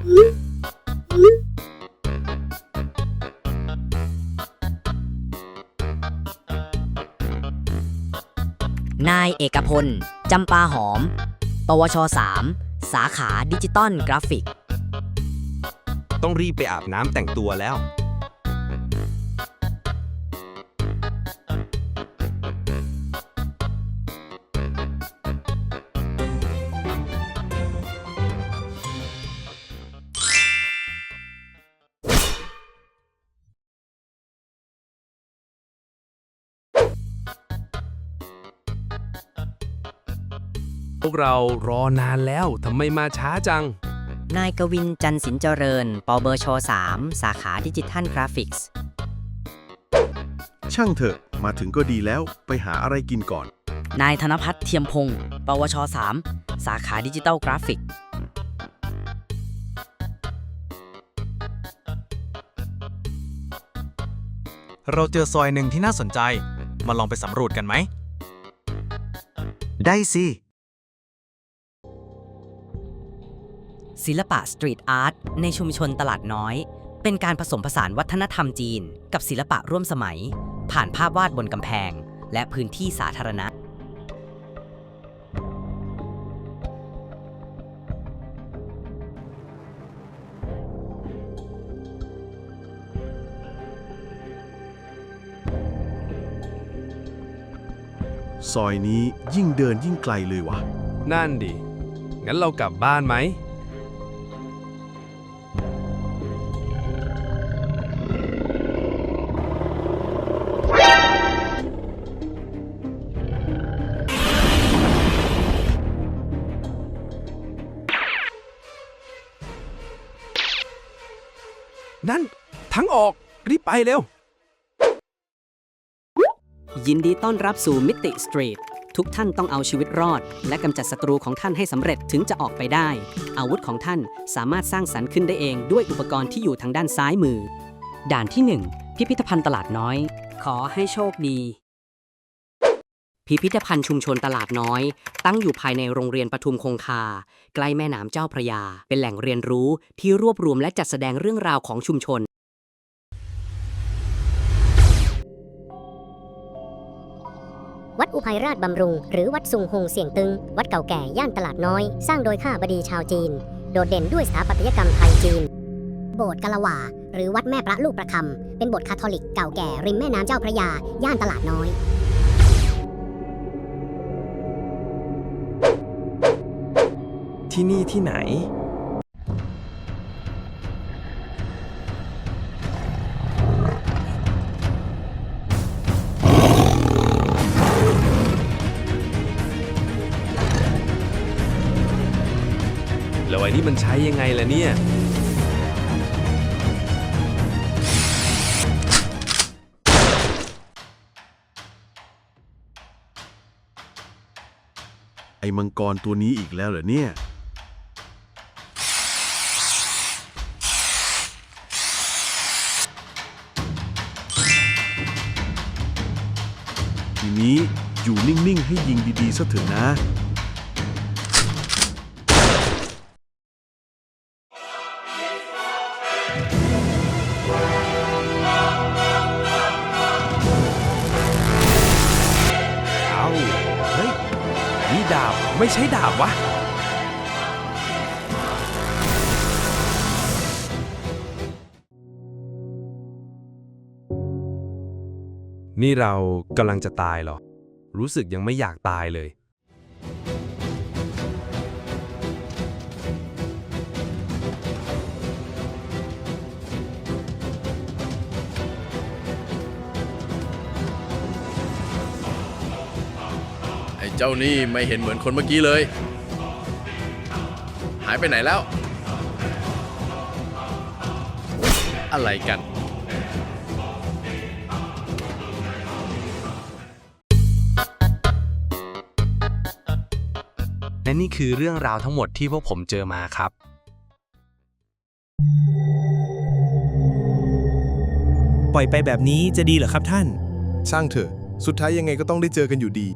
นายเอกพล จำปาหอม ปวช 3 สาขาดิจิตอลกราฟิก ต้องรีบไปอาบน้ำแต่งตัวแล้ว พวกเรารอนานแล้วทำไมมาช้าจัง นายกวินจันสินเจริญ ปบช 3 สาขาดิจิทัลกราฟิกส์ ช่างเถอะ มาถึงก็ดีแล้วไปหาอะไรกินก่อน นายธนพัฒน์เทียมพงศ์ปวช 3 สาขาดิจิตอลกราฟิก เราเจอซอยหนึ่งที่น่าสนใจ มาลองไปสำรวจกันไหม ได้สิ ศิลปะสตรีทอาร์ตในชุมชนตลาดน้อย เป็นการผสมผสานวัฒนธรรมจีน กับศิลปะร่วมสมัย ผ่านภาพวาดบนกำแพง และพื้นที่สาธารณะ ซอยนี้ยิ่งเดินยิ่งไกลเลยว่ะ นั่นดิ งั้นเรากลับบ้านไหม นั่น ทั้งออกรีบไปเร็ว ยินดีต้อนรับสู่มิติสตรีท ทุกท่านต้องเอาชีวิตรอด และกำจัดศัตรูของท่านให้สำเร็จถึงจะออกไปได้ อาวุธของท่านสามารถสร้างสรรค์ขึ้นได้เองด้วยอุปกรณ์ที่อยู่ทางด้านซ้ายมือ ด่านที่ 1 พิพิธภัณฑ์ตลาดน้อย ขอให้โชคดี พิพิธภัณฑ์ชุมชนตลาดน้อย ตั้งอยู่ภายในโรงเรียนปทุมคงคา ใกล้แม่น้ำเจ้าพระยา เป็นแหล่งเรียนรู้ที่รวบรวมและจัดแสดงเรื่องราวของชุมชน วัดอุภัยราชบำรุง หรือวัดซุงฮงเสียงตึง วัดเก่าแก่ย่านตลาดน้อย สร้างโดยข้าบดีชาวจีน โดดเด่นด้วยสถาปัตยกรรมไทยจีน โบสถ์กะละวาหรือวัดแม่พระลูกประคำเป็นโบสถ์คาทอลิกเก่าแก่ริมแม่น้ำเจ้าพระยา ย่านตลาดน้อย ที่นี่ที่ไหน แล้วไอ้นี่มันใช้ยังไงล่ะเนี่ย ไอ้มังกรตัวนี้อีกแล้วเหรอเนี่ย นี้อยู่นิ่ง ๆ ให้ยิงดี ๆ ซะเถอะนะ เอา เฮ้ย นี่ดาบ ไม่ใช่ดาบวะ นี่เรากำลังจะตายเหรอ รู้สึกยังไม่อยากตายเลย ไอ้เจ้านี่ไม่เห็นเหมือนคนเมื่อกี้เลย หายไปไหนแล้ว อะไรกัน และนี่คือเรื่องราวทั้งหมดที่พวกผมเจอมาครับ ปล่อยไปแบบนี้จะดีเหรอครับท่าน ช่างเถอะ สุดท้ายยังไงก็ต้องได้เจอกันอยู่ดี